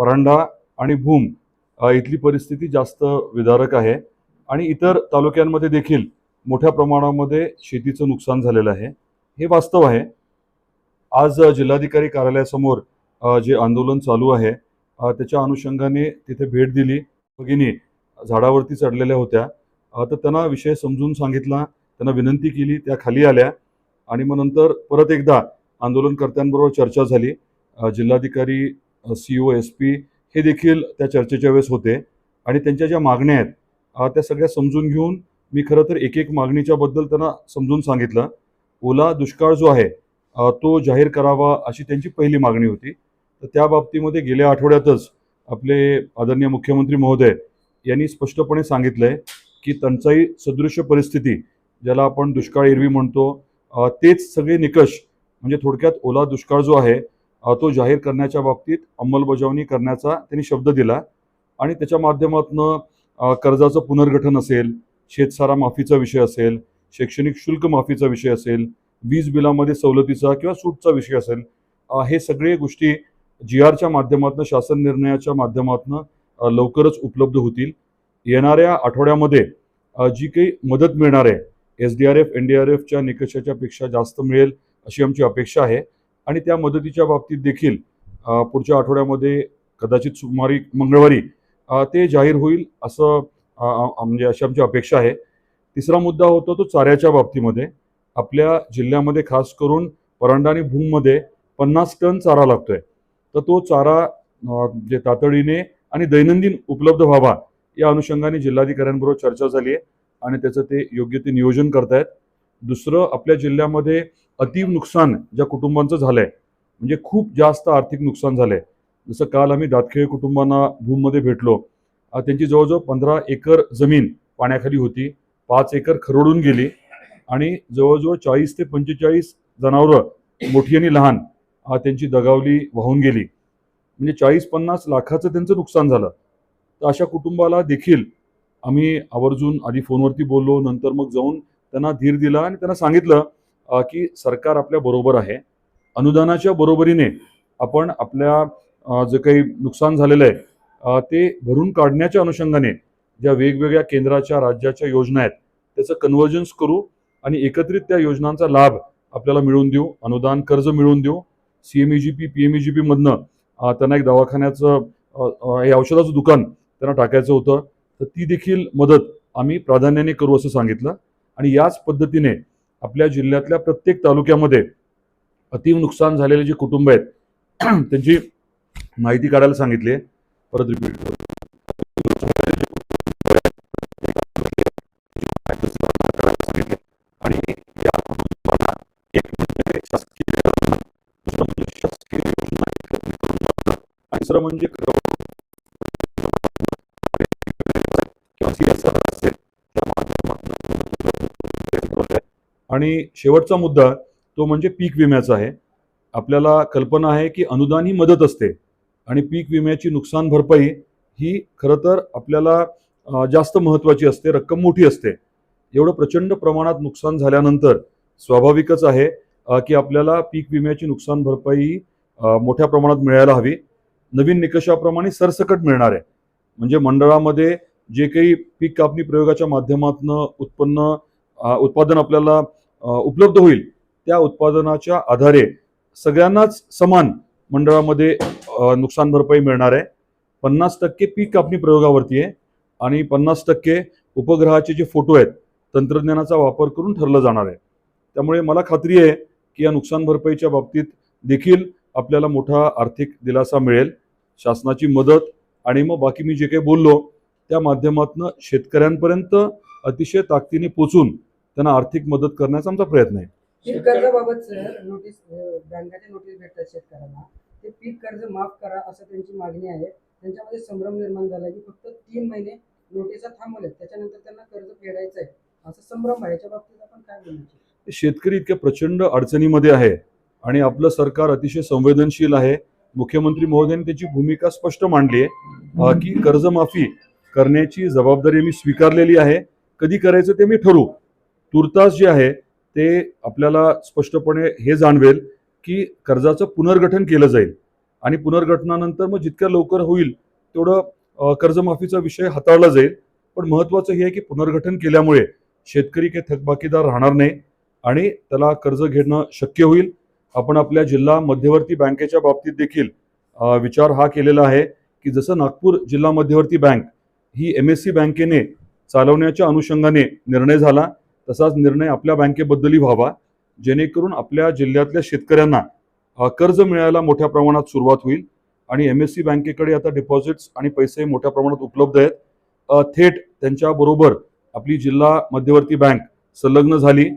परांडा आणि भूम इथली परिस्थिती जास्त विदारक आहे. आणि इतर तालुक्यांमध्ये देखील मोठ्या प्रमाणामध्ये शेतीचं नुकसान झालेलं आहे. हे वास्तव आहे. आज जिल्हाधिकारी कार्यालयासमोर जे आंदोलन चालू आहे त्याच्या अनुषंगाने तिथे भेट दिली. भगिनी झाडावरती चढलेल्या होत्या. तर त्यांना विषय समजून सांगितला. त्यांना विनंती केली त्या खाली आल्या. आणि मग नंतर परत एकदा आंदोलनकर्त्यांबरोबर चर्चा झाली. जिल्हाधिकारी सी ओ एस पी हे देखील त्या चर्चेच्या वेळेस होते. आणि त्यांच्या ज्या मागण्या आहेत त्या सगळ्या समजून घेऊन मी खरं तर एक एक मागणीच्या बद्दल त्यांना समजून सांगितलं. ओला दुष्काळ जो आहे तो जाहीर करावा अशी त्यांची पहिली मागणी होती. तर त्या बाबतीमध्ये गेल्या आठवड्यातच आपले आदरणीय मुख्यमंत्री महोदय यांनी स्पष्टपणे सांगितलंय की टंचाई सदृश्य परिस्थिती ज्याला आपण दुष्काळ एरवी म्हणतो तेच सगळे निकष म्हणजे थोडक्यात ओला दुष्काळ जो आहे तो जाहीर करण्याच्या बाबतीत अंमलबजावणी करण्याचा त्यांनी शब्द दिला. आणि त्याच्या माध्यमातून कर्जाचं पुनर्गठन असेल शेतसारा माफीचा विषय असेल शैक्षणिक शुल्क माफीचा विषय असेल वीज बिलामध्ये सवलतीचा किंवा सूटचा विषय असेल हे सगळे गोष्टी जी आरच्या माध्यमातून शासन निर्णयाच्या माध्यमातून लवकरच उपलब्ध होतील. येणाऱ्या आठवड्यामध्ये जी काही मदत मिळणार आहे S D R F N D R एफच्या निकषाच्या पेक्षा जास्त मिळेल अशी आमची अपेक्षा आहे. आणि त्या मदतीच्या बाबतीत देखील पुढच्या आठवड्यामध्ये कदाचित सुमारी मंगळवारी ते जाहीर होईल असं म्हणजे अशी आमची अपेक्षा आहे. तिसरा मुद्दा होतो तो चाऱ्याच्या बाबतीमध्ये. आपल्या जिल्ह्यामध्ये खास करून परांडा आणि भूममध्ये पन्नास टन चारा लागतोय. तर तो चारा जे तातडीने आणि दैनंदिन उपलब्ध व्हावा या अनुषंगाने जिल्हाधिकाऱ्यांबरोबर चर्चा झाली आहे आणि त्याचं ते योग्य ते नियोजन करतायत. दुसरं आपल्या जिल्ह्यामध्ये अतीव नुकसान ज्या कुटुंबांचं झालंय म्हणजे खूप जास्त आर्थिक नुकसान झालंय. जसं काल आम्ही दातखेळ कुटुंबांना भूममध्ये भेटलो. त्यांची जवळजवळ पंधरा एकर जमीन पाण्याखाली होती. पाच एकर खरडून गेली. आणि जवळजवळ चाळीस ते पंचेचाळीस जनावरं मोठी आणि लहान त्यांची दगावली वाहून गेली. म्हणजे चाळीस पन्नास लाखाचं त्यांचं नुकसान झालं. तर अशा कुटुंबाला देखील आम्ही आवर्जून आधी फोनवरती बोललो. नंतर मग जाऊन त्यांना धीर दिला आणि त्यांना सांगितलं की सरकार आपल्या बरोबर आहे. अनुदानाच्या बरोबरीने आपण आपल्या जे काही नुकसान झालेलं आहे ते भरून काढण्याच्या अनुषंगाने ज्या वेगवेगळ्या केंद्राच्या राज्याच्या योजना आहेत त्याचं कन्व्हर्जन्स करू आणि एकत्रित त्या योजनांचा लाभ आपल्याला मिळवून देऊ अनुदान कर्ज मिळवून देऊ. C M E G P P M E G पीमधनं त्यांना एक दवाखान्याचं हे औषधाचं दुकान त्यांना टाकायचं होतं. तर ती देखील मदत आम्ही प्राधान्याने करू असं सांगितलं. आणि याच पद्धतीने आपल्या जिल्ह्यातल्या प्रत्येक तालुक्यामध्ये अति नुकसान झालेले जे कुटुंब आहेत त्यांची माहिती काढायला सांगितली आहे. परत रिपीट म्हणजे शासकीय योजना आणि म्हणजे आणि शेवटचा मुद्दा तो म्हणजे पीक विम्याचा आहे. आपल्याला कल्पना आहे की अनुदान ही मदत असते आणि पीक विम्याची नुकसान भरपाई ही खरं तर आपल्याला जास्त महत्त्वाची असते रक्कम मोठी असते. एवढं प्रचंड प्रमाणात नुकसान झाल्यानंतर स्वाभाविकच आहे की आपल्याला पीक विम्याची नुकसान भरपाई मोठ्या प्रमाणात मिळायला हवी. नवीन निकषाप्रमाणे सरसकट मिळणार आहे. म्हणजे मंडळामध्ये जे काही पीक कापणी प्रयोगाच्या माध्यमातून उत्पन्न उत्पादन आपल्याला उपलब्ध होईल त्या उत्पादनाच्या आधारे सगळ्यांनाच समान मंडळामध्ये नुकसान भरपाई मिळणार आहे. पन्नास टक्के पीक कापणी प्रयोगावरती आहे आणि पन्नास टक्के उपग्रहाचे जे फोटो आहेत तंत्रज्ञानाचा वापर करून ठरलं जाणार आहे. त्यामुळे मला खात्री आहे की या नुकसान भरपाईच्या बाबतीत देखील आपल्याला मोठा आर्थिक दिलासा मिळेल शासनाची मदत आणि मग बाकी मी जे काही बोललो त्या माध्यमातून शेतकऱ्यांपर्यंत अतिशय ताकदीने पोचून त्यांना आर्थिक मदत करण्याचा आमचा प्रयत्न आहे. पीक कर्जाबाबत सर नोटीस बँकाचे नोटीस भेटतात शेतकऱ्यांना. ते पीक कर्ज माफ करा असं त्यांची मागणी आहे. त्यांच्यामध्ये संभ्रम निर्माण झाला की फक्त तीन महिने नोटिसा थांबवल्यात त्याच्यानंतर त्यांना कर्ज फेडायचं आहे. असं संभ्रम आहे. याच्या बाबतीत आपण काय बोलायचं शेतकरी इतक्या प्रचंड अडचणीमध्ये आहे आणि आपलं सरकार अतिशय संवेदनशील आहे. मुख्यमंत्री महोदयांनी त्याची भूमिका स्पष्ट मांडली आहे. की कर्जमाफी करण्याची जबाबदारी मी स्वीकारलेली आहे. कधी करायचं ते मी ठरवू. तुर्तास जे आहे ते आपल्याला स्पष्टपणे हे जाणवेल की कर्जाचं पुनर्गठन केलं जाईल. आणि पुनर्गठनानंतर मग जितक्या लवकर होईल तेवढं कर्जमाफीचा विषय हाताळला जाईल. पण महत्वाचं हे आहे की पुनर्गठन केल्यामुळे शेतकरी काही थकबाकीदार राहणार नाही आणि त्याला कर्ज घेणं शक्य होईल. आपण आपल्या जिल्हा मध्यवर्ती बँकेच्या बाबतीत देखील विचार हा केलेला आहे की जसं नागपूर जिल्हा मध्यवर्ती बँक ही एम एस सी बँकेने चालवण्याच्या अनुषंगाने निर्णय झाला. तसाच निर्णय आपल्या बँकेबद्दलही व्हावा. जेणेकरून आपल्या जिल्ह्यातल्या शेतकऱ्यांना कर्ज मिळायला मोठ्या प्रमाणात सुरुवात होईल आणि एम एस सी बँकेकडे आता डिपॉझिट्स आणि पैसे मोठ्या प्रमाणात उपलब्ध आहेत. अ, थेट त्यांच्याबरोबर आपली जिल्हा मध्यवर्ती बँक संलग्न झाली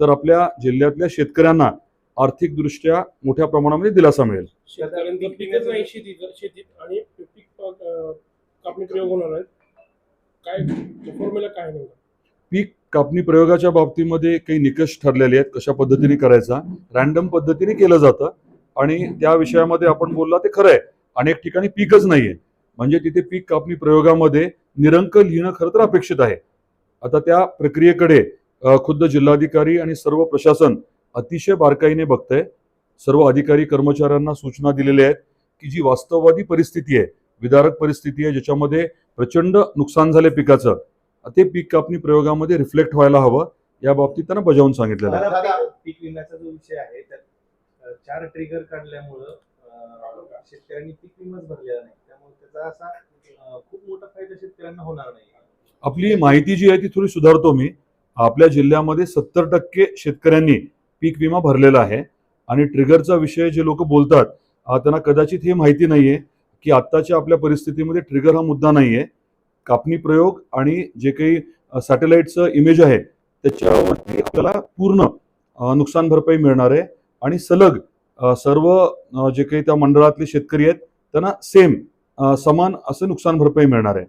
तर आपल्या जिल्ह्यातल्या शेतकऱ्यांना आर्थिकदृष्ट्या मोठ्या प्रमाणामध्ये दिलासा मिळेल. पीक कापणी प्रयोगाच्या बाबतीमध्ये काही निकष ठरलेले आहेत कशा पद्धतीने करायचा रॅन्डम पद्धतीने केलं जातं. आणि त्या विषयामध्ये आपण बोलला ते खरं आहे. अनेक ठिकाणी पीकच नाहीये. म्हणजे तिथे पीक कापणी प्रयोगामध्ये निरंक लिहिणं खरं तर अपेक्षित आहे. आता त्या प्रक्रियेकडे खुद्द जिल्हाधिकारी आणि सर्व प्रशासन अतिशय बारकाईने बघतंय. सर्व अधिकारी कर्मचाऱ्यांना सूचना दिलेल्या आहेत की जी वास्तववादी परिस्थिती आहे विदारक परिस्थिती आहे ज्याच्यामध्ये प्रचंड नुकसान झाले पिकाचं. ते पीक कापणी प्रयोगामध्ये रिफ्लेक्ट व्हायला हवं. या बाबतीत त्यांना बजावून सांगितलेलं आहे. पीक विम्याचा जो विषय आहे त्यात चार ट्रिगर काढल्यामुळं शेतकऱ्यांनी पीक विमाच भरलेला नाही. त्यामुळे त्याचा असा खूप मोठा फायदा शेतकऱ्यांना होणार नाही. आपली माहिती जी आहे ती थोडी सुधारतो मी. आपल्या जिल्ह्यामध्ये सत्तर टक्के शेतकऱ्यांनी पीक विमा भरलेला आहे. आणि ट्रिगरचा विषय जे लोक बोलतात त्यांना कदाचित हे माहिती नाहीये की आत्ताच्या आपल्या परिस्थितीमध्ये ट्रिगर हा मुद्दा नाहीये. कापणी प्रयोग आणि जे काही सॅटेलाईटचं इमेज आहे त्याच्यावरती आपल्याला पूर्ण नुकसान भरपाई मिळणार आहे. आणि सलग सर्व जे काही त्या मंडळातले शेतकरी आहेत त्यांना सेम समान असं नुकसान भरपाई मिळणार आहे.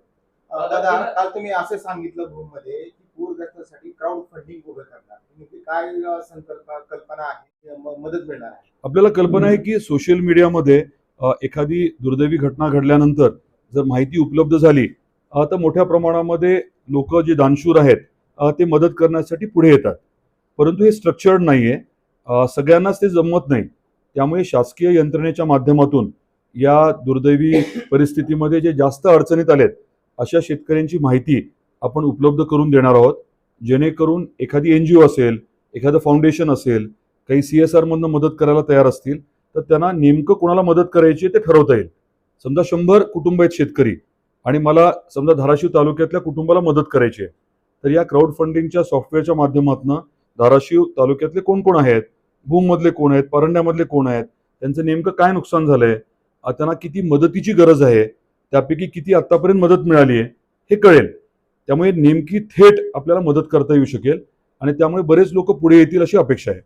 दादा काल तुम्ही असे सांगितलं भूममध्ये की पूरग्रस्तासाठी क्राऊड फंडिंग उभं करणार. काय संकल्प कल्पना आहे? मदत मिळणार आहे? आपल्याला कल्पना आहे की सोशल मीडियामध्ये एखादी दुर्दैवी घटना घडल्यानंतर जर माहिती उपलब्ध झाली तर मोठ्या प्रमाणामध्ये लोक जे दानशूर आहेत ते मदत करण्यासाठी पुढे येतात. परंतु हे स्ट्रक्चर्ड नाही आहे सगळ्यांनाच ते जमत नाही. त्यामुळे शासकीय यंत्रणेच्या माध्यमातून या दुर्दैवी परिस्थितीमध्ये जे जास्त अडचणीत आलेत अशा शेतकऱ्यांची माहिती आपण उपलब्ध करून देणार आहोत. जेणेकरून एखादी एन जी ओ असेल एखादं फाउंडेशन असेल काही सी एस आरमधनं मदत करायला तयार असतील तर त्यांना नेमकं कोणाला मदत करायची आहे ते ठरवता येईल. समजा शंभर कुटुंब आहेत शेतकरी आणि मला समजा धाराशिव तालुक्यातल्या कुटुंबाला मदत करायची आहे तर या क्राऊड फंडिंगच्या सॉफ्टवेअरच्या माध्यमातून धाराशिव तालुक्यातले कोण कोण आहेत भूममधले कोण आहेत परंड्यामधले कोण आहेत त्यांचं नेमकं काय नुकसान झालंय त्यांना किती मदतीची गरज आहे त्यापैकी किती आतापर्यंत मदत मिळाली आहे हे कळेल. त्यामुळे नेमकी थेट आपल्याला मदत करता येऊ शकेल आणि त्यामुळे बरेच लोक पुढे येतील अशी अपेक्षा आहे.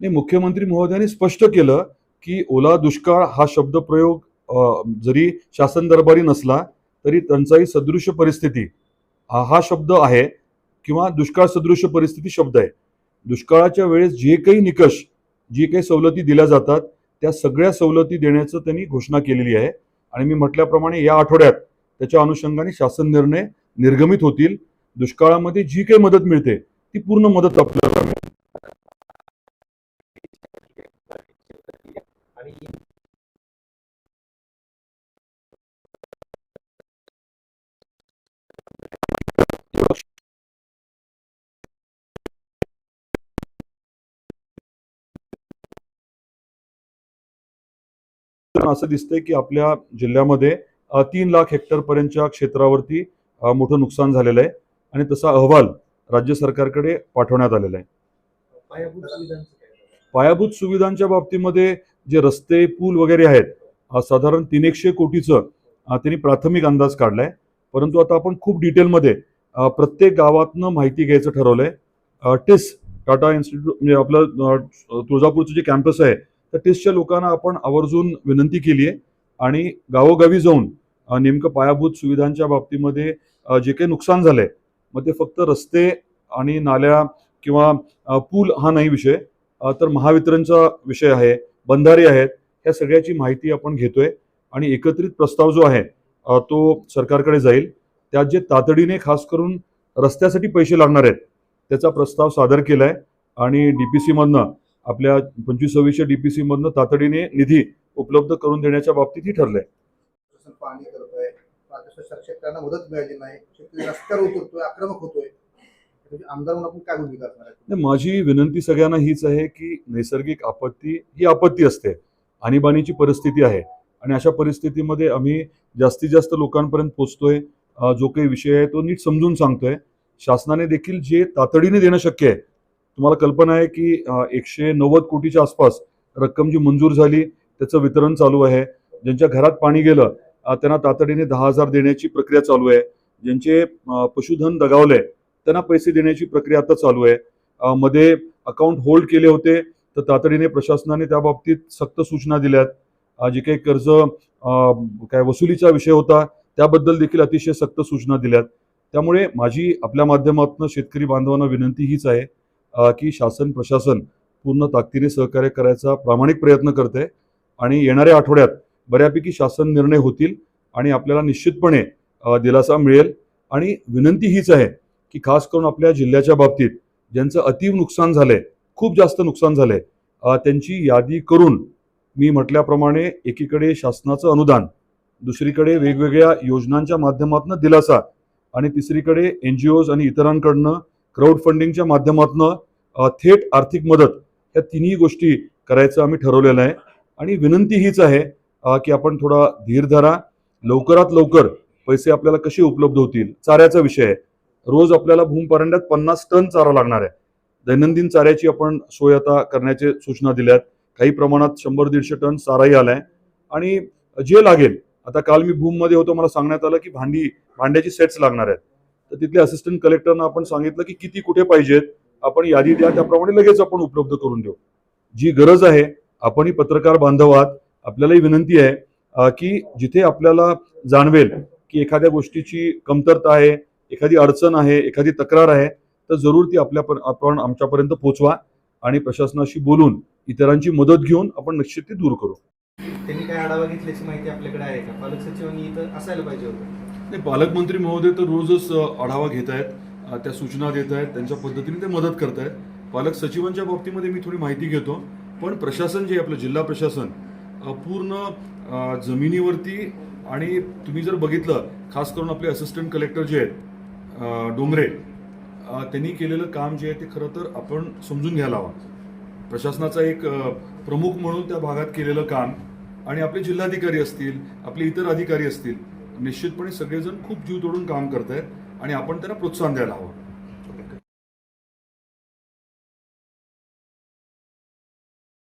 नाही मुख्यमंत्री महोदयांनी स्पष्ट केलं की ओला दुष्काळ हा शब्दप्रयोग प्रयोग जरी शासन दरबारी नसला तरी टंचाई सदृश परिस्थिती हा शब्द आहे किंवा दुष्काळ सदृश परिस्थिती शब्द आहे. दुष्काळाच्या वेळेस जे काही निकष जी काही सवलती दिल्या जातात त्या सगळ्या सवलती देण्याचं त्यांनी घोषणा केलेली आहे. आणि मी म्हटल्याप्रमाणे या आठवड्यात त्याच्या अनुषंगाने शासन निर्णय निर्गमित होतील. दुष्काळामध्ये जी काही मदत मिळते ती पूर्ण मदत आपल्याला तर असं दिसतंय की आपल्या जिल्ह्यामध्ये तीन लाख हेक्टर पर्यंतच्या क्षेत्रावरती मोठं नुकसान झालेलं आहे. आणि तसा अहवाल राज्य सरकारकडे पाठवण्यात आलेला आहे. पायाभूत सुविधांच्या बाबतीमध्ये जे रस्ते पूल वगैरे आहेत साधारण तीन एकशे कोटीचं त्यांनी प्राथमिक अंदाज काढलाय. परंतु आता आपण खूप डिटेलमध्ये प्रत्येक गावातनं माहिती घ्यायचं ठरवलंय. टिस टाटा इन्स्टिट्यूट म्हणजे आपलं तुळजापूरचं जे कॅम्पस आहे तर टेस्टच्या लोकांना आपण आवर्जून विनंती केली आहे आणि गावोगावी जाऊन नेमकं पायाभूत सुविधांच्या बाबतीमध्ये जे काही नुकसान झालंय मग ते फक्त रस्ते आणि नाल्या किंवा पूल हा नाही विषय. तर महावितरणचा विषय आहे बंधारे आहेत ह्या सगळ्याची माहिती आपण घेतोय आणि एकत्रित प्रस्ताव जो आहे तो सरकारकडे जाईल. त्यात जे तातडीने खास करून रस्त्यासाठी पैसे लागणार आहेत त्याचा प्रस्ताव सादर केलाय आणि डी पी सीमधनं आपल्या पंचवीस सव्वीसच्या डीपीसी मधनं तातडीने निधी उपलब्ध करून देण्याच्या बाबतीत ही ठरलंय. करतोय शेतकऱ्यांना मदत मिळाली नाही शेतकरी रस्त्यावर उतरतोय आक्रमक होतोय. त्याची आमदार म्हणून आपण काय भूमिका असणार आहे? नाही, माझी विनंती सगळ्यांना हीच आहे की नैसर्गिक आपत्ती ही आपत्ती असते आणीबाणीची परिस्थिती आहे. आणि अशा परिस्थितीमध्ये आम्ही जास्तीत जास्त लोकांपर्यंत पोहोचतोय जो काही विषय आहे तो नीट समजून सांगतोय. शासनाने देखील जे तातडीने देणं शक्य आहे तुम्हाला कल्पना आहे की एकशे नव्वद कोटीच्या आसपास रक्कम जी मंजूर झाली त्याचं वितरण चालू आहे. ज्यांच्या घरात पाणी गेलं त्यांना तातडीने दहा हजार देण्याची प्रक्रिया चालू आहे. ज्यांचे पशुधन दगावले त्यांना पैसे देण्याची प्रक्रिया आता चालू आहे. मध्ये अकाउंट होल्ड केले होते तर तातडीने प्रशासनाने त्या बाबतीत सक्त सूचना दिल्यात. जे काही कर्ज काय वसुलीचा विषय होता त्याबद्दल देखील अतिशय सक्त सूचना दिल्यात. त्यामुळे माझी आपल्या माध्यमातून शेतकरी बांधवांना विनंती हीच आहे की शासन प्रशासन पूर्ण ताकदीने सहकार्य करायचा प्रामाणिक प्रयत्न करते आणि येणाऱ्या आठवड्यात बऱ्यापैकी शासन निर्णय होतील आणि आपल्याला निश्चितपणे दिलासा मिळेल. आणि विनंती हीच आहे की खास करून आपल्या जिल्ह्याच्या बाबतीत ज्यांचं अतीव नुकसान झालंय खूप जास्त नुकसान झालंय त्यांची यादी करून मी म्हटल्याप्रमाणे एकीकडे शासनाचं अनुदान दुसरीकडे वेगवेगळ्या योजनांच्या माध्यमातून दिलासा आणि तिसरीकडे एन जी ओज आणि इतरांकडनं क्राऊड फंडिंगच्या माध्यमातून थेट आर्थिक मदत या तिन्ही गोष्टी करायचं आम्ही ठरवलेलं आहे. आणि विनंती हीच आहे की आपण थोडा धीर धरा. लवकरात लवकर पैसे आपल्याला कसे उपलब्ध होतील चाऱ्याचा विषय आहे. रोज आपल्याला भूम परांड्यात पन्नास टन चारा लागणार आहे. दैनंदिन चाऱ्याची आपण सोय आता करण्याचे सूचना दिल्यात. काही प्रमाणात शंभर दीडशे टन चाराही आलाय. आणि जे लागेल आता काल मी भूममध्ये होतो मला सांगण्यात आलं की भांडी भांड्याची सेट्स लागणार आहेत. तर तिथल्या असिस्टंट कलेक्टरना आपण सांगितलं की किती कुठे पाहिजेत आपण यादी द्या त्याप्रमाणे लगेच आपण उपलब्ध करून देऊ. जी गरज आहे आपणही पत्रकार बांधवात आपल्यालाही विनंती आहे की जिथे आपल्याला जाणवेल की एखाद्या गोष्टीची कमतरता आहे एखादी अडचण आहे एखादी तक्रार आहे तर जरूर ती आपल्या आपण आमच्यापर्यंत पोहोचवा आणि प्रशासनाशी बोलून इतरांची मदत घेऊन आपण निश्चित ती दूर करू. त्यांनी काय आढावा घेतल्याची माहिती आपल्याकडे आहे का? पालक सचिवांनी इथं असायला पाहिजे होतं. नाही पालकमंत्री महोदय तर रोजच आढावा घेत आहेत त्या सूचना देत आहेत त्यांच्या पद्धतीने ते मदत करत आहेत. पालक सचिवांच्या बाबतीमध्ये मी थोडी माहिती घेतो पण प्रशासन जे आहे आपलं जिल्हा प्रशासन पूर्ण जमिनीवरती आणि तुम्ही जर बघितलं खास करून आपले असिस्टंट कलेक्टर जे आहेत डोंगरे त्यांनी केलेलं काम जे आहे ते खरं तर आपण समजून घ्यायला हवं. प्रशासनाचा एक प्रमुख म्हणून त्या भागात केलेलं काम आणि आपले जिल्हाधिकारी असतील आपले इतर अधिकारी असतील निश्चितपणे सगळेजण खूप जीव तोडून काम करत आहेत आणि आपण त्यांना प्रोत्साहन द्यायला हवं.